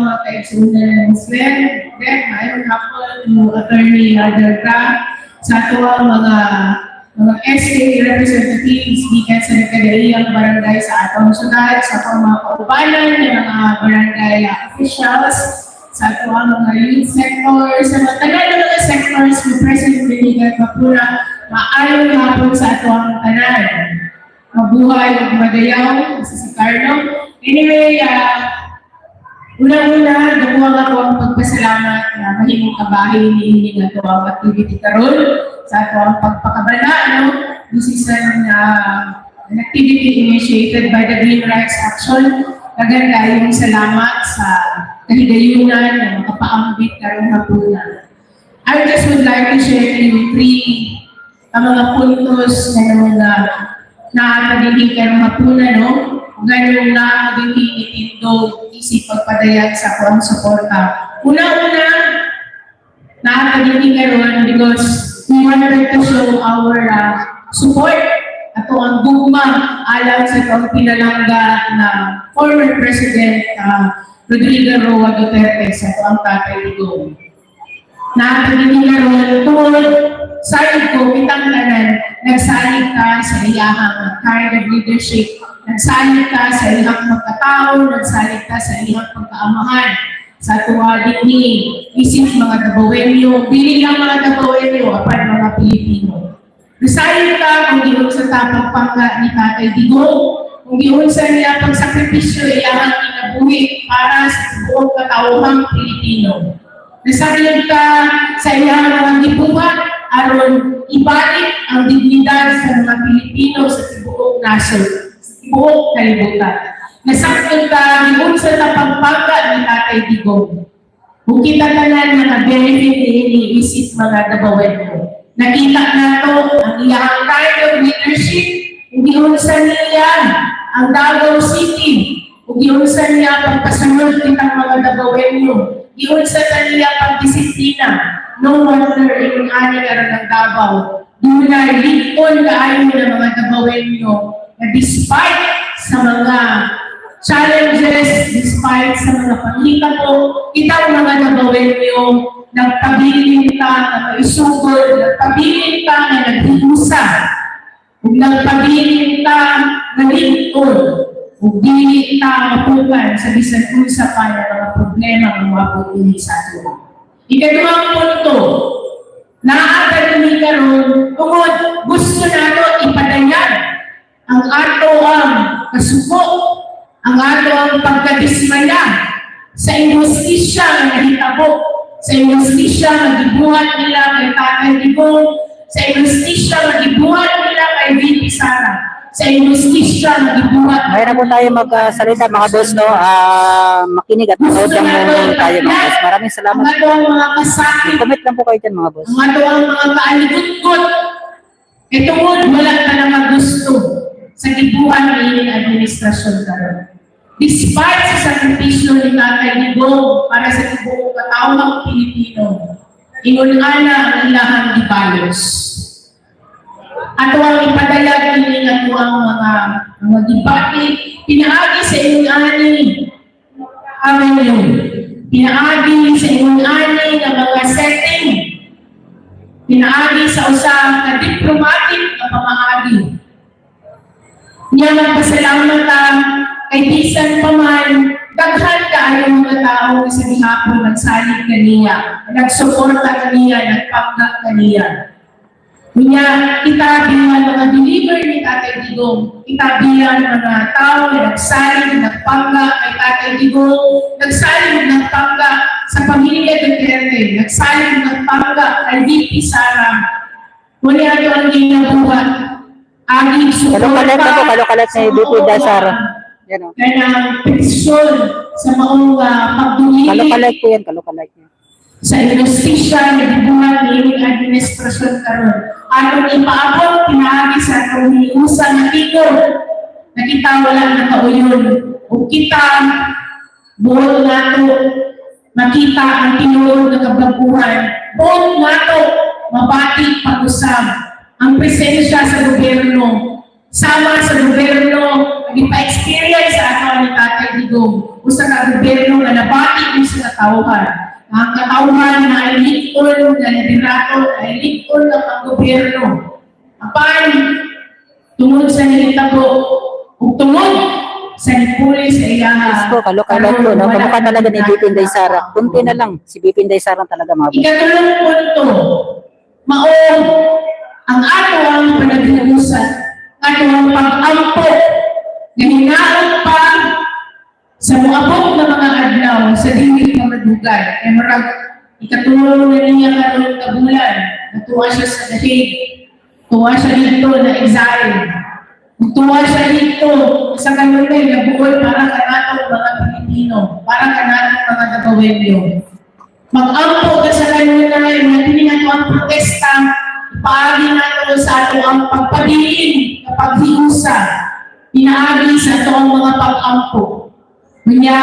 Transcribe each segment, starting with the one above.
mga kaigsunan ng Muslim. Then, mayroon ako yung attorney Adelka sa ato ang mga mga SK representatives gikan sa nagkadaiyang barangay sa atong syudad, sa atong mga kaubanan, yung mga barangay officials, sa ato ang mga youth sectors, sa mga na mga sectors ni President Benigay Papura, maayon hapon sa ato ang tanan. Mabuhay at madayaw, sa Carlo. Anyway, ah, Una-una, nakuha nga ko ang pagpasalamat na mahimong kabahin ni nga to ang activity karon sa ato ang pagpakabala, no? This is an, uh, an activity initiated by the Green Rights Action. Kaganda yung salamat sa kahigayunan ng mga paambit karong hapunan. I just would like to share to you three ang mga puntos na mga nakakagiging karong hapunan, no? Ganyan na magiging itindog isip pagpadayag sa kong suporta. Una-una, nakakagiging karon because we wanted to show our uh, support ato ang gugma alam sa itong pinalangga na former President uh, Rodrigo Roa Duterte sa ito ang tatay ni Go. Nakakagiging karon tungkol side ko, kitang tanan, nagsalig ka sa iyahang kind of leadership, nagsalig ka sa iyang pagkatao, nagsalig ka sa iyang pagkaamahan, sa tuwa ni isip mga Dabawenyo, dili lang mga Dabawenyo, apan mga Pilipino. Nasalig ka kung giyon sa tapang pangga ni Tatay Digong, kung giyon sa niya pagsakripisyo iyang kinabuhi para sa buong katauhang Pilipino. Nasalig ka sa iyang mga gibuhat aron ibalik ang dignidad sa mga Pilipino sa tibuok nasod, sa tibuok kalibutan. Nasaktan ka giyon sa tapagpangga ni Tatay Digong. Kung kita tanan mga benefit ni iniisip mga Dabawenyo. Nakita na to ang iyang kind of leadership, hindi sa niya ang Davao City, hindi sa niya pagpasunod kitang mga Dabawenyo, hindi sa niya pagdisiplina, no wonder yung ani karon ng Davao, dunay likon kaayo ng mga Dabawenyo na despite sa mga challenges, despite sa mga panghitabo, kita mga Dabawenyo, nagpabilin ka na maisugod, nagpabilin ka na naghihusa, kung nagpabilin ka na lingkod, kung dili ka mapukan sa bisan unsa pa ng mga problema ng mga pagpili sa ato. Ikaduhang punto, naatag ni karon tungod gusto nato ipadayag ang ato ang kasuko, ang ato ang pagkadismaya sa injustisya nga nahitabo, sa injustisya nga gibuhat nila kay Tatay Digong, sa injustisya nga gibuhat nila kay VP Sara, sa injustisya nga gibuhat Ngayon na po tayo magsalita mga boss, no? Ah, makinig at manood lang muna tayo mga boss. Maraming salamat. Ang ato ang mga kasakit Comment lang po kayo dyan mga boss. Ang ato ang mga kaaligot-got. Ito mo, wala ka na magusto sa gibuhan ng administrasyon karon. Despite sa sakripisyo ni Tatay Digong para sa tibuong katawang Pilipino, inulana ang ilahang gibalos. Ato ang nga po ang mga mga debate, pinaagi sa inyong ani, amin yun. Pinaagi sa inyong ani ng mga setting, pinaagi sa usang na diplomatic na pamaagi. Magpasalamat ang kay bisan pa man, daghan ka ang mga tao sa gihapon nagsalig kaniya, nagsuporta kaniya, nagpagda kaniya. Niya, kita bilang mga deliver ni Tatay Digong, kita bilang mga tao na nagsalig, nagpangga kay Tatay Digong, nagsalig, nagpangga sa pamilya Duterte, nagsalig, nagpangga kay VP Sara. Muli ato ang ginabuhat, aging Kalukalat na po, kalukalat ni VP Dasar. Yan o. Kanang petisyon sa maong uh, pagdulili Kalukalat po yan, kalukalat niya. Sa injustisya na gibuhat ni inyong administrasyon karon. Aron ipaabot pinaagi sa kauliusan na tigol na kita wala na kauyon. O kita buhol nato makita ang tinulong na kabaguhan. Buhol nato mabati pag-usab ang presensya sa gobyerno sama sa gobyerno, naging pa-experience sa ato ni Tatay Digong usa ka gobyerno nga nabati sa katawhan. Ang katawhan na ay likod na liderato ay likod ng ang gobyerno. Apan, tungod sa nilitabo, ug tungod sa nipuli sa iyaha. Diyos ko, kalokailan ko, no? Kamukha talaga ni Bipin Day Sara. Kunti na lang, si Bipin Day Sara talaga mga boss. Ikatulong punto, mao ang ato ang panaghiusan, ato ang pag-ampo, na hinaot pa sa muabot na mga adlaw madugay. E marag, ikatulong na niya karon kabulan, natuwa siya sa dahig, tuwa siya dito na exile, tuwa siya dito sa kanunay na buol para kanatong mga Pilipino, para kanatong mga Gagawelyo mag-ampo ka sa kanila na hindi na ang protesta, paagi na ito sa ato ang pagpabilin kapag hiusa, inaagi sa ato ang mga pag-ampo. Kanya,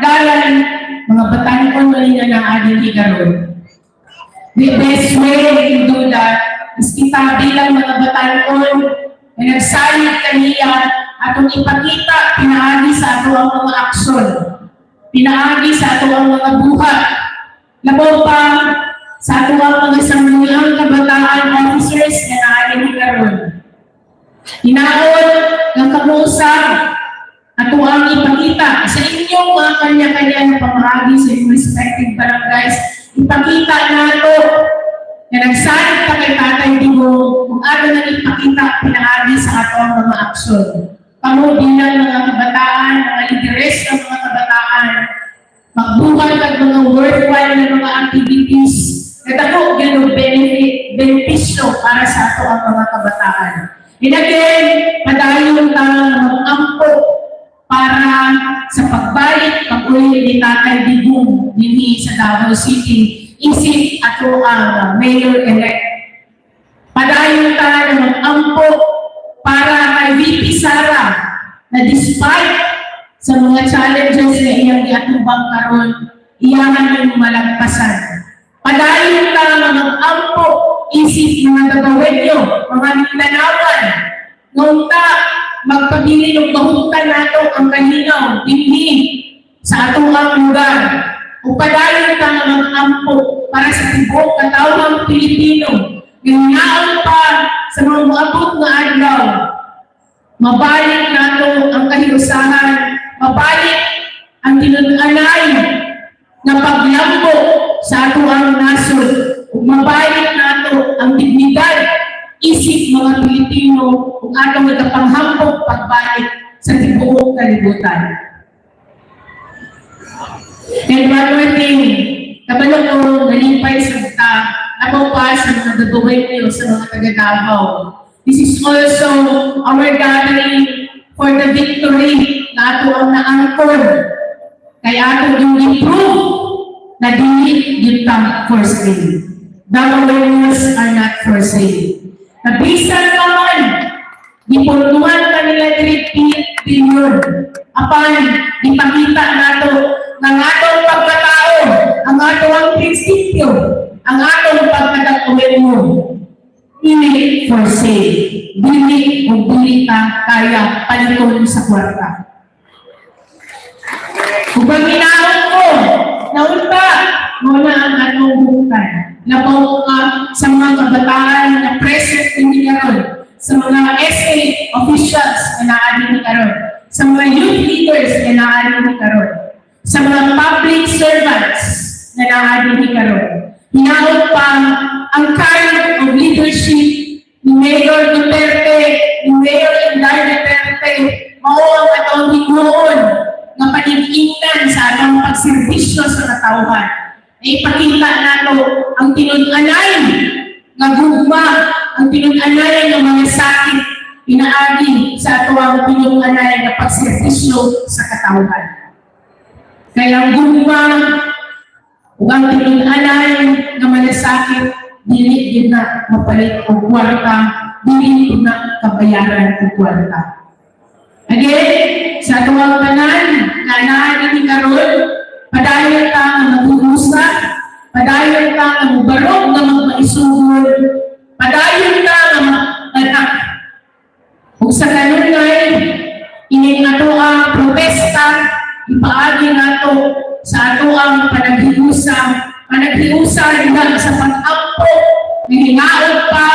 galan, mga batan ko mali na ng ating ikaroon. The best way to do that is kita bilang mga ko na nagsalit kaniya atong ipakita, pinaagi sa ato ang mga aksyon, pinaagi sa ato ang mga buhat, Labaw pa sa ato ang mga sangliang kabataan officers na naaling karon. Hinaon ng kamusap ato ang ipakita sa inyong mga kanya-kanya na pamahagi sa inyong respective barangays. Ipakita nato na nagsalit ka kay Tatay Digo kung ano na ipakita pinahagi sa ato ang mga aksyon. Kamo bilang mga kabataan, mga lideres ng mga kabataan, magbuhat ang mga worthwhile na mga activities na dako ganun benefit, benepisyo para sa ato ang mga kabataan. And again, padayon ta ng mag-ampo para sa pagbalik pag-uli ni Tatay Digong dinhi sa Davao City isip ato ang mayor-elect. Padayon ta ng mag-ampo para kay VP Sara na despite sa mga challenges na iyang giatubang karon iyahan yung malagpasan. Padayon ka nga mag-ampo isip mga gagawin nyo, mga nilanawan. Nung ta, magpabili ng kahutan nato ang kalinaw, hindi sa atong ang lugar. O padayon ka nga mag-ampo para sa tibok katawang Pilipino. Ganyan pa sa mga maabot na adlaw, mabalik nato ang kahiusahan, mabalik ang tinunanay na paglambo sa ato ang nasod, mabalik nato ang dignidad isip mga Pilipino ug atong nagapanghampog pagbalik sa tibuok kalibutan. And one more thing, kabalo ko nalimpay sa ta, ako pa sa mga gagawin niyo sa mga taga Davao. This is also our gathering for the victory na ato ang na-anchor. Kaya ato yung improve na dili yung tam for sale. Davaoenos are not for sale. Nabisan ka man, Ipuntuhan kanila diri billion. Apan, ipakita nato ng atong pagkatao, ang atong prinsipyo, ang atong pagkatakumin mo. Dili for sale. Dili o dili ka kaya paliton sa kwarta. Kung ginawag ko, naunta, muna ang atong bukan. Labaw ka sa mga kabataan na sa mga SA officials na naaalin ni karon, sa mga youth leaders na naaalin ni karon, sa mga public servants na naaalin ni karon. Hinaot pa ang kind of leadership ni Mayor Duterte, ni Mayor Inday Duterte, mao ang atong hignoon nga paninginan sa atong pagserbisyo sa katawhan. Ipakita nato ang tinun-anay nga gugma, ang tinun-anay ng mga sakit pinaagi sa ato ang tinun-anay nga pagserbisyo sa katawhan. Kaya ang gugma ug ang tinun-anay nga malasakit dili gid na mapalit og kwarta, dili gid na kabayaran og kwarta. Again, sa tuwang tanan, na naan ni karon, padayon ta nga maghuhusa, padayon ta nga mubarog nga magmaisugod, padayon ta nga mag-anak. Kung sa kanon ngay, ini ato ang protesta ipaagi nato sa ato ang panaghiusa, panaghiusa lang sa pag-ampo, hinaot pa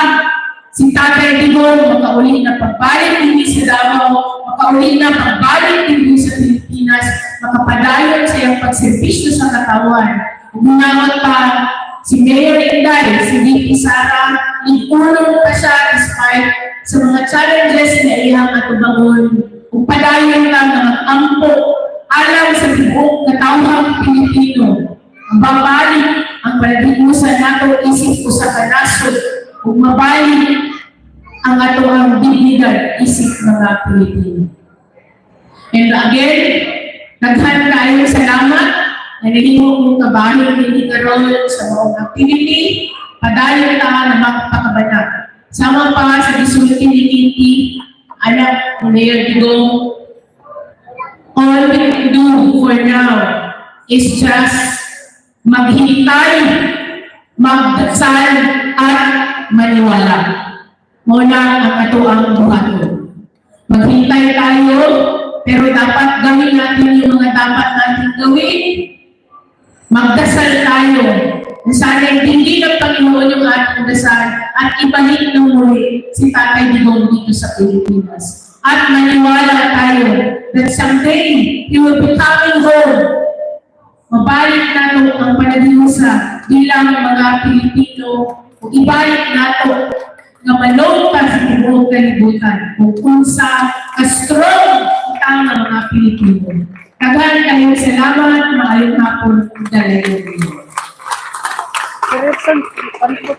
si Tatay Digong, makauli na pagbalik hindi sa Davao, makauli na pagbalik hindi sa Pilipinas, makapadayon sa iyang pagservisyo sa katawan. Umunawat pa si Mayor Inday, si VP Sara, nagulong pa siya despite sa mga challenges na iyang atubangon. Kung padayon lang ng ampo, alam sa tibuok na tawang Pilipino, ang babalik ang palagimusan nato isip ko sa kanasod, kung mabalik ang ato ang dignidad isip mga Pilipino. And again, naghan kayo salamat na nilimo kong kabahin ni Carol sa mga activity, padayon ta na magpakabanat. Sama pa sa gisulti ni Kinti, anak Mayor Digong, all we can do for now is just maghintay, magdasal at maniwala. Muna ang ato ang buhaton. Maghintay tayo, pero dapat gawin natin yung mga dapat natin gawin. Magdasal tayo. Sana hindi ng Panginoon yung ating dasal at ibalik ng muli si Tatay Digong dito sa Pilipinas. At maniwala tayo that someday He will be coming home. Mabalik nato ang panaghiusa bilang mga Pilipino o ibalik nato nga malungkot sa tibuok kalibutan kung unsa ka-strong ang mga Pilipino. Daghan kayo salamat, maayong hapon, dalayo. consider some, some people